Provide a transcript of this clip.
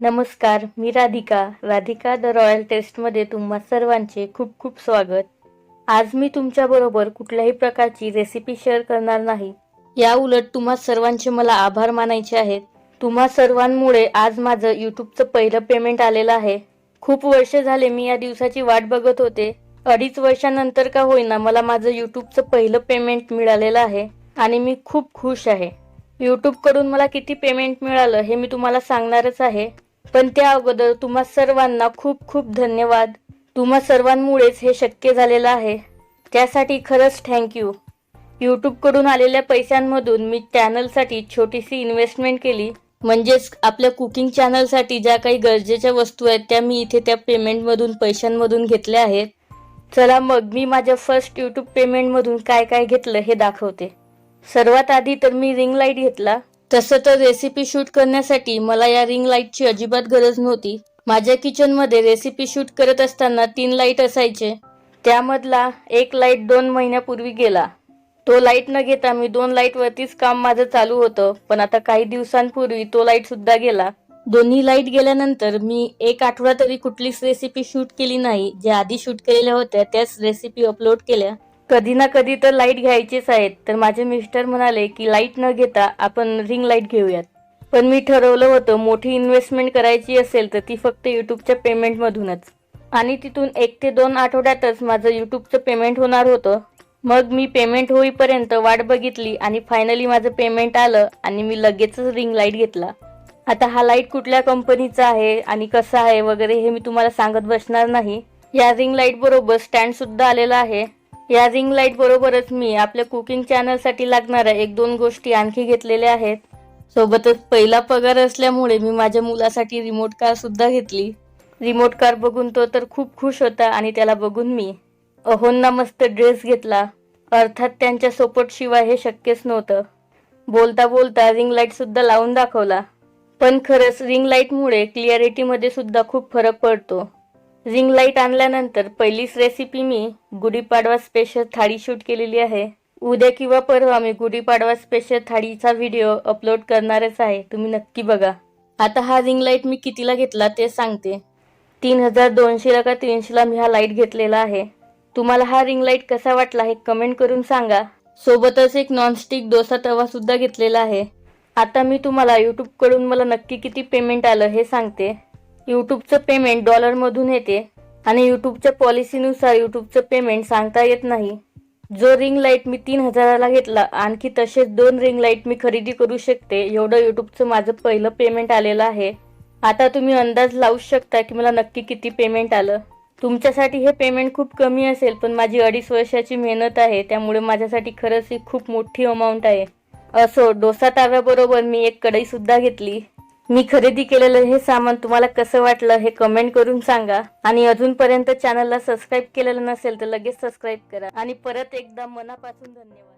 नमस्कार मी Radhika. Radhika the royal टेस्टमध्ये तुम्हा सर्वांचे खूप खूप स्वागत. आज मी तुमच्याबरोबर कुठल्याही प्रकारची रेसिपी शेअर करणार नाही. या उलट तुम्हा सर्वांचे मला आभार मानायचे आहेत. तुम्हा सर्वांमुळे आज माझं यूट्यूबचं पहिलं पेमेंट आलेलं आहे. खूप वर्ष झाले मी या दिवसाची वाट बघत होते. अडीच वर्षानंतर का होईना मला माझं यूट्यूबचं पहिलं पेमेंट मिळालेलं आहे आणि मी खूप खुश आहे. यूट्यूबकडून मला किती पेमेंट मिळालं हे मी तुम्हाला सांगणारच आहे. पण त्या अगोदर तुम्हा सर्वांना खूप खूप धन्यवाद. तुम्हा सर्वांमुळेच हे शक्य झालेलं आहे. त्यासाठी खरंच थँक्यू यूट्यूबकडून आलेल्या पैशांमधून मी चॅनलसाठी छोटीशी इन्व्हेस्टमेंट केली. म्हणजेच आपल्या कुकिंग चॅनलसाठी ज्या काही गरजेच्या वस्तू आहेत त्या मी इथे त्या पेमेंटमधून पैशांमधून घेतल्या आहेत. चला मग मी माझ्या फर्स्ट यूट्यूब पेमेंटमधून काय काय घेतलं हे दाखवते. सर्वात आधी तर मी रिंग लाइट घेतला. तसं तर रेसिपी शूट करण्यासाठी मला या रिंग लाईटची अजिबात गरज नव्हती. माझ्या किचनमध्ये रेसिपी शूट करत असताना तीन लाइट असायचे. त्यामधला एक लाइट दोन महिन्यापूर्वी गेला. तो लाइट न घेता मी दोन लाईटवरतीच काम माझं चालू होतं पण आता काही दिवसांपूर्वी तो लाइट सुद्धा गेला. दोन्ही लाइट गेल्यानंतर मी एक आठवडा तरी कुठलीच रेसिपी शूट केली नाही. ज्या आधी शूट केलेल्या होत्या त्याच रेसिपी अपलोड केल्या. कधी ना कधी तर लाइट घ्यायचीच आहेत. तर माझे मिस्टर म्हणाले की लाइट न घेता आपण रिंग लाइट घेऊयात. पण मी ठरवलं होतं मोठी इन्व्हेस्टमेंट करायची असेल तर ती फक्त युट्यूबच्या पेमेंटमधूनच आणि तिथून एक ते दोन आठवड्यातच माझं युट्यूबचं पेमेंट होणार होतं. मग मी पेमेंट होईपर्यंत वाट बघितली आणि फायनली माझं पेमेंट आलं आणि मी लगेचच रिंग लाइट घेतला. आता हा लाइट कुठल्या कंपनीचा आहे आणि कसा आहे वगैरे हे मी तुम्हाला सांगत बसणार नाही. या रिंग लाइट बरोबर स्टँड सुद्धा आलेला आहे. या रिंग लाइट बरोबरच मी आपल्या कुकिंग चॅनलसाठी लागणाऱ्या एक दोन गोष्टी आणखी घेतलेल्या आहेत. सोबतच पहिला पगार असल्यामुळे मी माझ्या मुलासाठी रिमोट कार सुद्धा घेतली. रिमोट कार बघून तो तर खूप खुश होता आणि त्याला बघून मी अहोंना मस्त ड्रेस घेतला. अर्थात त्यांच्या सपोर्ट शिवाय हे शक्यच नव्हतं. बोलता बोलता रिंग लाइट सुद्धा लावून दाखवला. पण खरंच रिंग लाईटमुळे क्लिअरिटीमध्ये सुद्धा खूप फरक पडतो. रिंग लाइट आणल्यानंतर पहिलीच रेसिपी मी गुढीपाडवा स्पेशल थाळी शूट केलेली आहे. उद्या किंवा परवा मी गुढीपाडवा स्पेशल थाळीचा व्हिडिओ अपलोड करणारच आहे. तुम्ही नक्की बघा. आता हा रिंग लाइट मी कितीला घेतला ते सांगते. तीन हजार दोनशेला का तीनशेला मी हा लाइट घेतलेला आहे. तुम्हाला हा रिंग लाइट कसा वाटला हे कमेंट करून सांगा. सोबतच एक नॉनस्टिक डोसा तवा सुद्धा घेतलेला आहे. आता मी तुम्हाला यूट्यूबकडून मला नक्की किती पेमेंट आलं हे सांगते. यूट्यूबचं पेमेंट डॉलरमधून येते आणि यूट्यूबच्या पॉलिसीनुसार यूट्यूबचं पेमेंट सांगता येत नाही. जो रिंग लाइट मी तीन हजाराला घेतला आणखी तसेच दोन रिंग लाइट मी खरेदी करू शकते एवढं यूट्यूबचं माझं पहिलं पेमेंट आलेलं आहे. आता तुम्ही अंदाज लावू शकता की मला नक्की किती पेमेंट आलं. तुमच्यासाठी हे पेमेंट खूप कमी असेल पण माझी अडीच वर्षाची मेहनत आहे त्यामुळे माझ्यासाठी खरंच ही खूप मोठी अमाऊंट आहे. असो डोसा ताव्याबरोबर मी एक कढई सुद्धा घेतली. मी खरेदी केलेलं हे सामान तुम्हाला कसं वाटलं हे कमेंट करून सांगा. आणि अजूनपर्यंत चॅनलला सबस्क्राईब केलेलं नसेल तर लगेच सबस्क्राईब करा. आणि परत एकदा मनापासून धन्यवाद.